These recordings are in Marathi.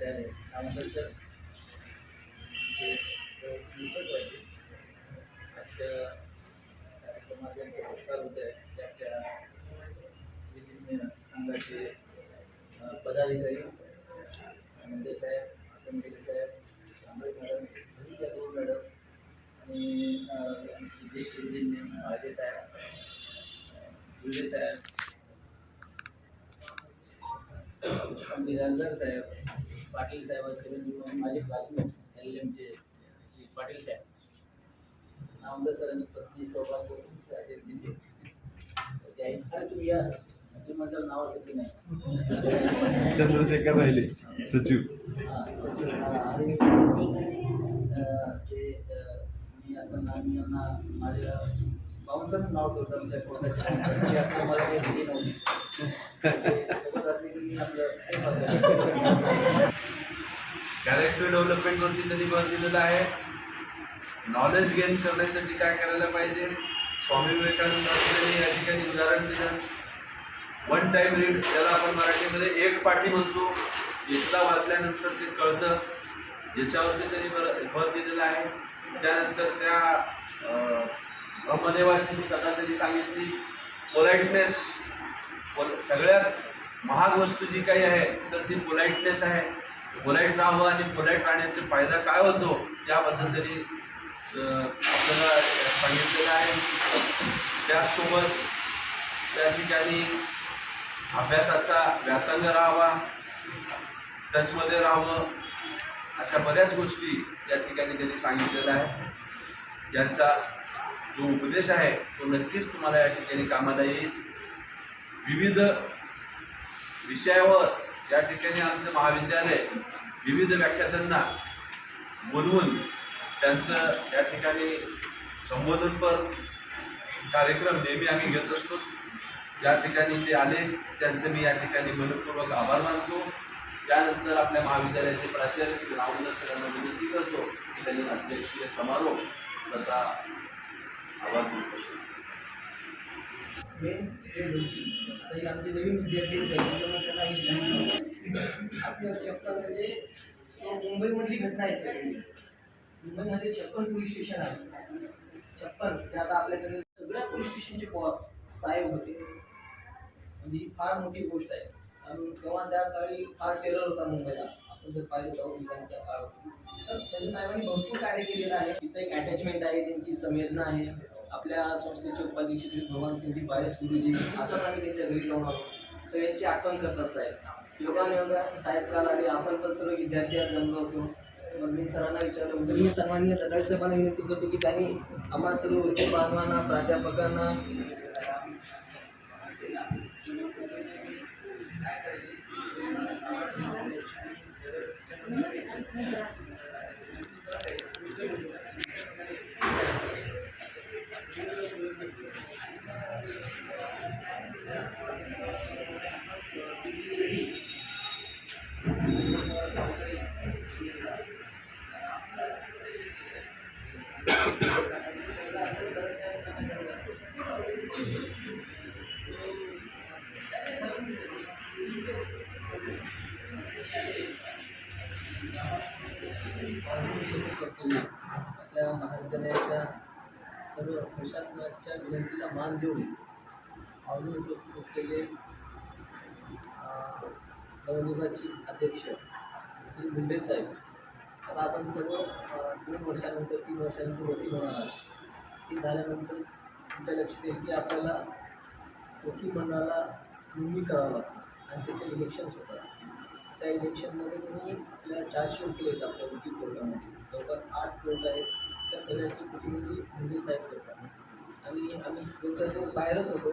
त्याने त्यानंतर सर जे निकट व्हायचे आजच्या कार्यक्रमात ज्यांचे सत्कार होत आहे त्याच्या विधिज्ञ संघाचे अ, पदाधिकारी म्हणजे साहेब आतंबेले साहेब आंबळे मॅडम जाधव मॅडम आणि अ, आमचे ज्येष्ठ विधिज्ञ महाजे साहेब जुले साहेब बिराजदार साहेब पाटील साहेबांचे माझे क्लासमेट एल एमचे श्री पाटील साहेब. नामदार सरांनी पत्नी सौभाग्य असेल तिथे अरे तुम्ही या. तुम्ही माझं नाव आठवत की नाही? चंद्रशेखर राहिले सचिव. सचिव. हा, ते मी असताना मी यांना माझ्या बाउन्सर नाव ठेवतो आमच्या कोणाच्या मला ते सोबत कॅरेक्टर डेव्हलपमेंट वरती त्यांनी भर दिलेला आहे. नॉलेज गेन करण्यासाठी काय करायला पाहिजे? स्वामी विवेकानंदांनी या ठिकाणी उदाहरण दिलं. वन टाइम रीड ज्याला आपण मराठीमध्ये एक पाठी म्हणतो एकदा वाचल्यानंतर ते कळतं ज्याच्यावरती त्यांनी भर भर दिलेला आहे. त्यानंतर त्या ब्रह्मदेवाची जी कथा त्यांनी सांगितली पोलाइटनेस सगळ्यात महाग वस्तू जी काही आहे तर ती पोलाईटनेस आहे. पोलाईट राहावं आणि पोलाईट राहण्याचा फायदा काय होतो याबद्दल त्यांनी आपल्याला सांगितलेलं आहे. त्याचसोबत त्या ठिकाणी अभ्यासाचा व्यासंग राहावा टचमध्ये राहावं अशा बऱ्याच गोष्टी या ठिकाणी त्यांनी सांगितलेल्या आहे यांचा जो उपदेश आहे तो नक्कीच तुम्हाला या ठिकाणी कामाला येईल. विविध विषयावर या ठिकाणी आमचं महाविद्यालय विविध व्याख्यातांना बोलवून त्यांचं या ठिकाणी संबोधनपर कार्यक्रम नेहमी आम्ही घेत असतो. या ठिकाणी ते आले त्यांचं मी या ठिकाणी मनपूर्वक आभार मानतो. त्यानंतर आपल्या महाविद्यालयाचे प्राचार्य श्री रामदास सरांना विनंती करतो की त्यांनी अध्यक्षीय समारोह आता आभार मानतो मेन हे आमचे नवीन विद्यार्थी त्यांना हे ज्ञान चप्पल म्हणजे मुंबईमधली घटना आहे सर मुंबईमध्ये छप्पन पोलीस स्टेशन आहे. छप्पन ते आता आपल्याकडे सगळ्या पोलीस स्टेशनचे बॉस साहेब होते म्हणजे ही फार मोठी गोष्ट आहे. आणि तेव्हा त्या काळी फार टेरर होता मुंबईला. आपण जर पाहिलं जाऊ त्या काळ तर त्यांच्या साहेबांनी भरपूर कार्य केलेलं आहे तिथं एक अटॅचमेंट आहे. त्यांची संवेदना आहे. आपल्या संस्थेचे उपाध्यक्ष श्री भगवान सिंगजी बायस गुरुजी आता आम्ही त्यांच्या घरी जाऊन आलो. सगळ्यांची आठवण करतात साहेब. योगाने साहेब काल आले आपण पण सर्व विद्यार्थी आज जमलो होतो. मग मी सरांना विचारलं तर मी सर्वांनी दडाळ साहेबांना विनंती करतो की त्यांनी आम्हा सर्व उच्च बांधवांना प्राध्यापकांना उपस्थित आपल्या महाविद्यालयाच्या सर्व प्रशासनाच्या विनंतीला मान देऊन आवडून उपस्थित असलेले नवनिर्वाचित अध्यक्ष श्री मुंडे साहेब आता आपण सर्व दोन वर्षानंतर तीन वर्षानंतर वकील होणार आहोत. ते झाल्यानंतर तुमच्या लक्षात येईल की आपल्याला वकील मंडळाला नोंदणी करावं लागतं आणि त्याचे इलेक्शन्स होतात त्या इलेक्शनमध्ये तुम्ही आपल्या चारशे वकील आहेत आपल्या वकील कोर्टामध्ये. जवळपास आठ कोर्ट आहेत. त्या सगळ्याचे प्रतिनिधी मुंडे साहेब करतात. आणि आम्ही दोन चार दिवस बाहेरच होतो.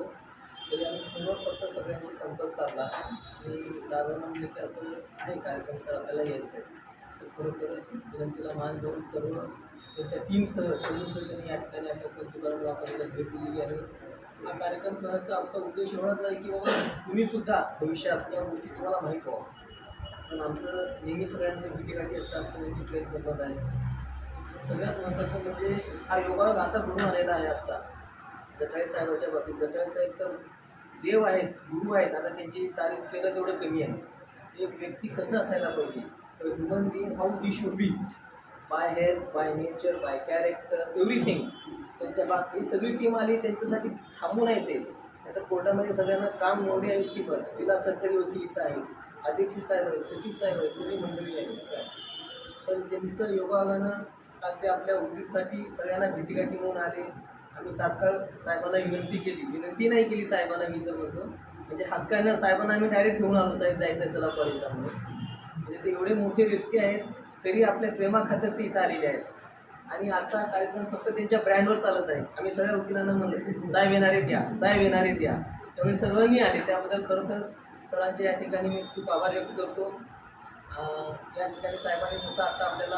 तरी आम्ही फोनवर फक्त सगळ्यांशी संपर्क साधला. आणि सर्वांना म्हणजे की असं आहे कार्यक्रम सर आपल्याला यायचं आहे. तर खरोखरच विनंतीला मान देऊन सर्व त्यांच्या टीमसह चमूसह त्यांनी या ठिकाणी आपल्या संतुकरण वापरायला भेट दिलेली आहे. हा कार्यक्रम करायचा आमचा उद्देश एवढाच आहे की बाबा तुम्हीसुद्धा भविष्यात या गोष्टी तुम्हाला माहीत व्हावं. पण आमचं नेहमी सगळ्यांचं भेटीगाठी असतात सगळ्यांची ट्रेन सोबत आहे. सगळ्यात महत्त्वाचं म्हणजे हा योगा असा घडून आलेला आहे आजचा. जटाळे साहेबाच्या बाबतीत. जटाळे साहेब तर देव आहेत गुरु आहेत. आता त्यांची तारीफ केलं तेवढं कमी आहे. एक व्यक्ती कसं असायला पाहिजे? तर human being how he should be by health by nature by character everything त्यांच्या बाग ही सगळी टीम आली त्यांच्यासाठी थांबून येते ते. नाहीतर कोर्टामध्ये सगळ्यांना काम मोठे आहेत की बस. तिला सरकारी वकील इथं आहे अध्यक्ष साहेब आहेत सचिव साहेब आहेत सगळी मंडळी आहेत. पण त्यांचं योगायोगानं काल ते आपल्या उद्योगसाठी सगळ्यांना भीतीगाठी म्हणून आले. आम्ही तात्काळ साहेबांना विनंती केली. विनंती नाही केली साहेबांना मी तर म्हणतो. म्हणजे हक्कानं साहेबांना आम्ही डायरेक्ट घेऊन आलो. साहेब जायचं आहे चला कॉलेजला म्हणून. म्हणजे ते एवढे मोठे व्यक्ती आहेत तरी आपल्या प्रेमाखातर ते इथं आलेले आहेत. आणि आता कार्यक्रम फक्त त्यांच्या ब्रँडवर चालत आहे. आम्ही सगळ्या वकिलांना म्हणलं साहेब येणारे द्या साहेब येणारे द्या त्यामुळे सर्वांनी आले. त्याबद्दल खरोखर सरांचे या ठिकाणी मी खूप आभार व्यक्त करतो. या ठिकाणी साहेबांनी जसं आता आपल्याला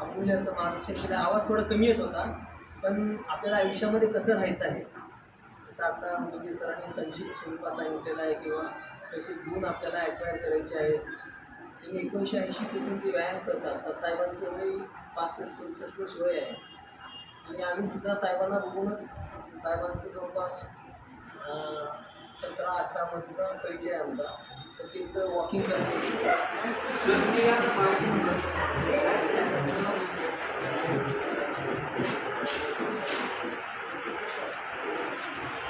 अमूल्य असं मार्गदर्शन केलं आवाज थोडा कमी येत होता पण आपल्याला आयुष्यामध्ये कसं राहायचं आहे? जसं आता मोदी सरांनी संक्षिप्त स्वरूपात सांगितलेलं आहे किंवा कसे गुण आपल्याला ॲक्वायर करायचे आहेत. त्यांनी एकोणीसशे ऐंशीपासून ते व्यायाम करतात तर साहेबांचं वय पाचशे सदुसष्ट वर्ष वय आहे. आणि आम्ही सुद्धा साहेबांना बघूनच साहेबांचं जवळपास सतरा अठरामधनं परिचय आमचा. तर तिथं वॉकिंग करत